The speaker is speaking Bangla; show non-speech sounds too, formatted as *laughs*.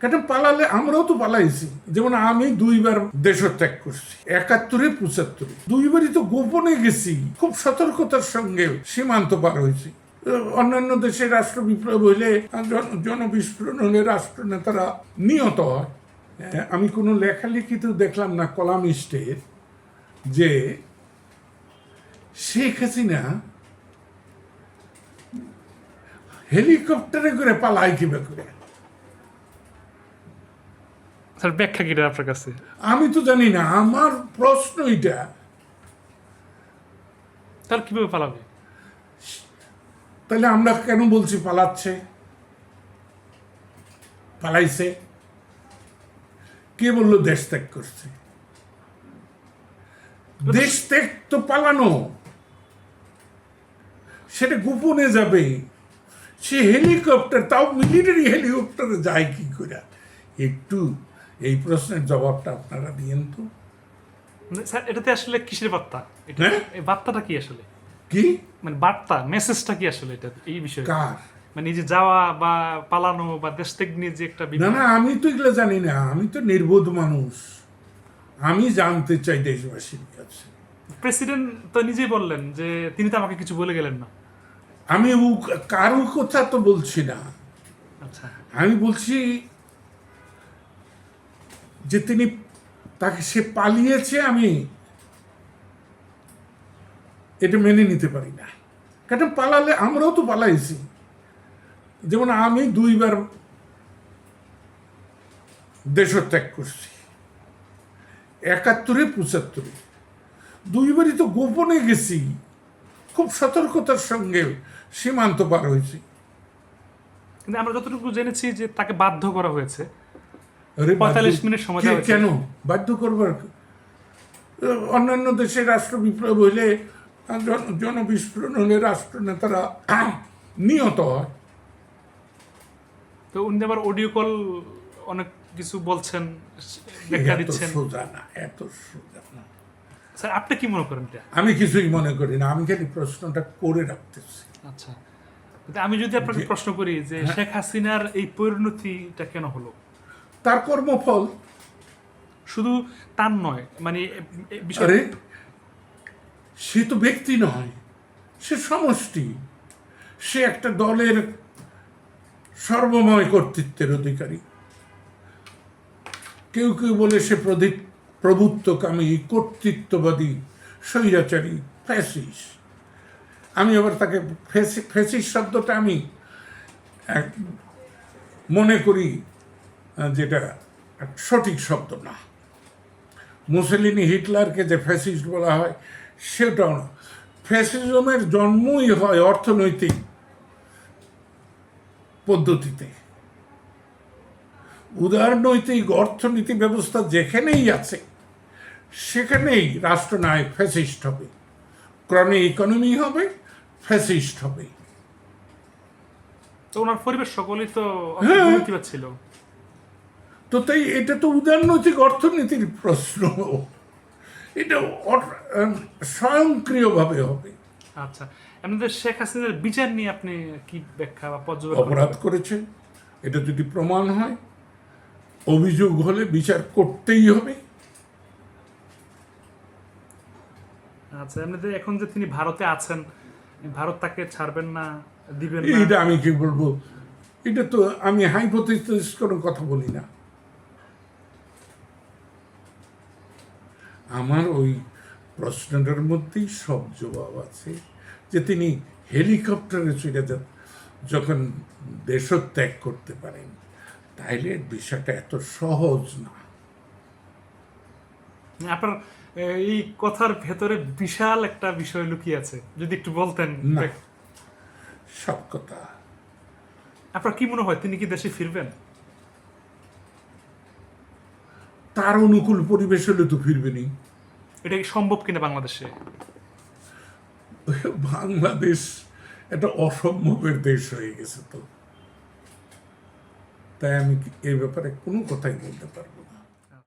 কেন পালালে? আমরাও তো পালাইছি। যেমন আমি দুইবার দেশত্যাগ করছি একাত্তরে পঁচাত্তরে। দুইবারই তো গোপনে গেছি খুব সতর্কতার সঙ্গে সীমান্ত পার হয়েছি। অন্যান্য দেশে রাষ্ট্র বিপ্লব হইলে জনবিস্ফোরণ হলে রাষ্ট্র নেতারা নিহত হয়। হ্যাঁ, আমি কোনো লেখালেখিতে দেখলাম না কলামিস্টের যে শেখ হাসিনা হেলিকপ্টারে করে পালায় কীভাবে? করে স্যার ব্যাখ্যা কি আপনার কাছে? আমি তো জানি না আমার প্রশ্ন এটা তার কীভাবে পালাবে? তাহলে আমরা কেন বলছি পালাচ্ছে? পালাইছে। কে বলল দেশ ত্যাগ করছে? দেশ ত্যাগ তো পালানো। সেটা গোপনে যাবে। সে হেলিকপ্টার তাও মিলিটারি হেলিকপ্টারে যায় কি করে? একটু এই প্রশ্নের জবাবটা আপনারা দিয়েন তো। মানে স্যার এটাতে আসলে কিসের বার্তা? এটা হ্যাঁ? এই বার্তাটা কি আসলে? কি? মানে বার্তা মেসেজটা কি আসলে এটা এই বিষয়ে? কার? মানে যে যাওয়া বা পালানো বা দেশ থেকে নিয়ে যে একটা না না আমি তো এগুলো জানি না। আমি তো নির্বোধ মানুষ। আমি জানতে চাই দেশবাসীর কাছে প্রেসিডেন্ট তো নিজেই বললেন যে তিনি তো আমাকে কিছু বলে গেলেন না। আমি কারও কথা তো বলছি না। আচ্ছা। আমি বলছি যে তিনি তাকে সে পালিয়েছে, আমি এটা মেনে নিতে পারি না। কেন পালালে আমরাও তো পালাইছি। যেমন আমি দুইবার দেশত্যাগ করছি। একাত্তরে পঁচাত্তরে। দুইবারই তো গোপনে গেছি। খুব সতর্কতার সঙ্গে সীমান্ত পার হয়েছি। কিন্তু আমরা যতটুকু জেনেছি যে তাকে বাধ্য করা হয়েছে আরে 45 বাধ্য- মিনিট সময়। কেন বাধ্য করবার অন্যান্য দেশে রাষ্ট্র বিপ্লব হইলে জনবিস্ফোরণ হলে রাষ্ট্র নেতারা নিহত হয়। তো উনি আবার অডিও কল অনেক কিছু বলছেন ব্যাখ্যা এত দিচ্ছেন। সোজা না এত সোজা না। স্যার আপনি কি মনে করেন এটা? আমি কিছুই মনে করি না আমি খালি প্রশ্নটা করে রাখতেছি। আচ্ছা। আমি যদি আপনাকে প্রশ্ন করি যে হ্যাঁ। শেখ হাসিনার এই পরিণতিটা কেন হলো? তার কর্মফল। শুধু তার নয় মানে আরে সে তো ব্যক্তি নয় সে সমষ্টি। সে একটা দলের সর্বময় কর্তৃত্বের অধিকারী। কেউ কেউ বলে সে প্রদীপ প্রভুত্বকামী কর্তৃত্ববাদী স্বৈরাচারী ফ্যাসিস। আমি আবার তাকে ফ্যাসি- ফ্যাসিস শব্দটা আমি এক মনে করি যেটা সঠিক শব্দ না। মুসলিনি হিটলারকে যে ফ্যাসিস্ট বলা হয় সেটাও না। ফ্যাসিজমের জন্মই হয় অর্থনৈতিক পদ্ধতিতে। উদারনৈতিক অর্থনীতি ব্যবস্থা যেখানেই আছে সেখানেই রাষ্ট্রনায়ক ফ্যাসিস্ট হবে। ক্রমে ইকোনমি হবে ফ্যাসিস্ট হবে। তো ওনার পরিবেশ সকলেই তো হ্যাঁ। ছিল। তো তাই এটা তো উদারনৈতিক অর্থনীতির প্রশ্ন। এটা স্বয়ংক্রিয়ভাবে হবে। আচ্ছা এমনিতে শেখ হাসিনার বিচার নিয়ে আপনি কি ব্যাখ্যা বা পর্যবেক্ষণ অপরাধ করেছে এটা যদি প্রমাণ হয় অভিযোগ হলে বিচার করতেই হবে। আচ্ছা এমনিতে এখন যে তিনি ভারতে আছেন ভারত তাকে ছাড়বেন না দিবেন না? এইটা আমি কি বলব? এটা তো আমি হাইপোথিস কোনো কথা বলি না। আমার ওই প্রশ্নটার মধ্যেই সব জবাব আছে যে তিনি হেলিকপ্টারে চলে যান যখন দেশত্যাগ করতে পারেন। তাইলে বিষয়টা এত সহজ না। আপনার এই কথার ভেতরে বিশাল একটা বিষয় লুকিয়ে আছে যদি একটু বলতেন। সব কথা। আপনার কি মনে হয় তিনি কি দেশে ফিরবেন? তার অনুকূল পরিবেশ হলে তো ফিরবেনি এটা কি সম্ভব কিনা বাংলাদেশে? *laughs* বাংলাদেশ একটা অসম্ভবের দেশ হয়ে গেছে তো। তাই আমি এ এই ব্যাপারে কোনো কথাই বলতে পারব